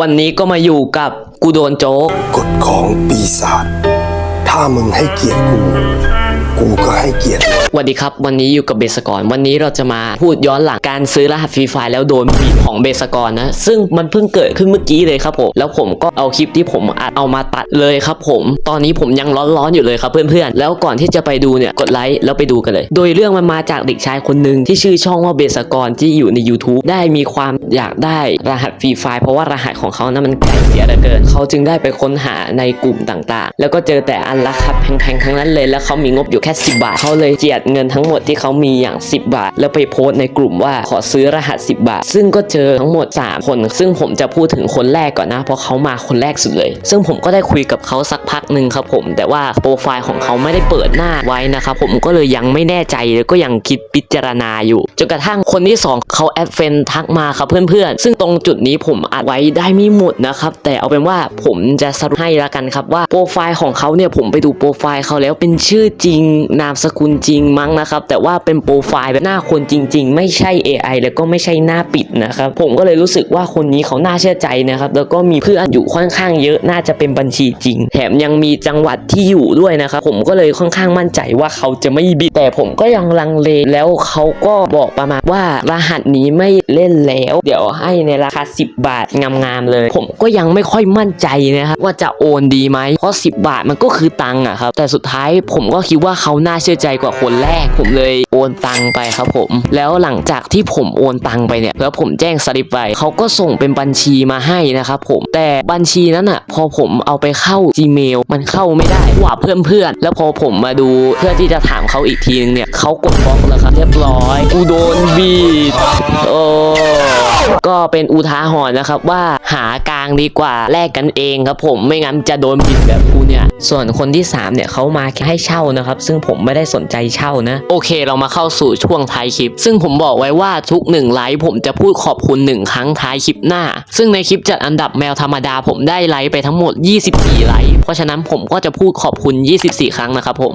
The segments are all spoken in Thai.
วันนี้ก็มาอยู่กับกูโดนโจ๊ก กฎของปีศาจ ถ้ามึงให้เกียรติกูกูก็ให้เกียรติสวัสดีครับ วันนี้อยู่กับเบสกรวันนี้เราจะมาพูดย้อนหลังการซื้อรหัสฟรีไฟแล้วโดนบีบของเบสกรนะ ซึ่งมันเพิ่งเกิดขึ้นเมื่อกี้เลยครับผมแล้วผมก็เอาคลิปที่ผมอัดเอามาตัดเลยครับผม ตอนนี้ผมยังร้อนๆอยู่เลยครับเพื่อนๆ แล้วก่อนที่จะไปดูเนี่ยกดไลค์แล้วไปดูกันเลย โดยเรื่องมันมาจากเด็กชายคนหนึ่งที่ชื่อช่องว่าเบสกรที่อยู่ใน YouTube ได้มีความอยากได้รหัสฟรีไฟเพราะว่ารหัสของเขานั้นมันไกลเสียเหลือเกิน เขาจึงได้ไปค้นหาในกลุ่มต่างๆ แล้วก็เจอแต่อันราคาแพงๆทั้งนั้นเลยแล้วเขามีงบอยู่แค่ 10 บาท เขาเลยเจียดเงินทั้งหมดที่เขามีอย่าง 10 บาท แล้วไปโพสในกลุ่มว่าขอซื้อรหัส 10 บาท ซึ่งก็เจอทั้งหมด 3 คน ซึ่งผมจะพูดถึงคนแรกก่อนนะ เพราะเขามาคนแรกสุดเลย ซึ่งผมก็ได้คุยกับเขาสักพักหนึ่งครับผม แต่ว่าโปรไฟล์ของเขาไม่ได้เปิดหน้าไว้นะครับผมก็เลยยังไม่แน่ใจแล้วก็ยังคิดพิจารณาอยู่จนกระทั่งคนที่สองเขาแอดเฟนทักมาครับเพื่อนๆ ซึ่งตรงจุดนี้ผมอัดไว้ได้ไม่หมดนะครับแต่เอาเป็นว่าผมจะสรุปให้ละกันครับว่าโปรไฟล์ของเขาเนี่ยผมไปดูโปรไฟล์เขาแล้วเป็นชื่อจริงนามสกุลจริงมั้งนะครับ แต่ว่าเป็นโปรไฟล์แบบหน้าคนจริง ๆ ไม่ใช่ AI แล้วก็ไม่ใช่หน้าปิดนะครับ ผมก็เลยรู้สึกว่าคนนี้เขาน่าเชื่อใจนะครับ แล้วก็มีเพื่อนอยู่ค่อนข้างเยอะน่าจะเป็นบัญชีจริง แถมยังมีจังหวัดที่อยู่ด้วยนะครับ ผมก็เลยค่อนข้างมั่นใจว่าเขาจะไม่บิด แต่ผมก็ยังลังเลแล้วเขาก็บอกประมาณว่ารหัสนี้ไม่เล่นแล้ว เดี๋ยวให้ในราคา 10 บาทงามๆเลย ผมก็ยังไม่ค่อยมั่นใจนะครับว่าจะโอนดีไหมเพราะ 10 บาทมันก็คือตังค์อะครับแต่สุดท้ายผมก็คิดว่าเขาน่าเชื่อใจกว่าคนแรก ผมเลยโอนตังไปครับผม แล้วหลังจากที่ผมโอนตังไปเนี่ยแล้วผมแจ้งสลิปไปเขาก็ส่งเป็นบัญชีมาให้นะครับผมแต่บัญชีนั้นอะพอผมเอาไปเข้า Gmail มันเข้าไม่ได้ว่าเพื่อนๆแล้วพอผมมาดูเพื่อที่จะถามเขาอีกทีนึงเนี่ยเขากดบล็อกแล้วครับเรียบร้อยกูโดนบีดโอ้ เป็นอุทาหรณ์นะครับว่าหากลางดีกว่าแลกกันเองครับผมไม่งั้นจะโดนบิดแบบกูเนี่ย ส่วนคนที่ 3 เนี่ยเขามาแค่ให้เช่านะครับ ซึ่งผมไม่ได้สนใจเช่านะ โอเคเรามาเข้าสู่ช่วงท้ายคลิป ซึ่งผมบอกไว้ว่าทุก1ไลค์ผมจะพูดขอบคุณ 1 ครั้งท้ายคลิปหน้า ซึ่งในคลิปจัดอันดับแมวธรรมดาผมได้ไลค์ไปทั้งหมด 24 ไลค์เพราะฉะนั้นผมก็จะพูดขอบคุณ 24 ครั้งนะครับผม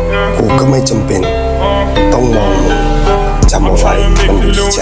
ก็ไม่จำเป็น ต้องมองมึงจำเอาไว้มันอยู่ที่ใจ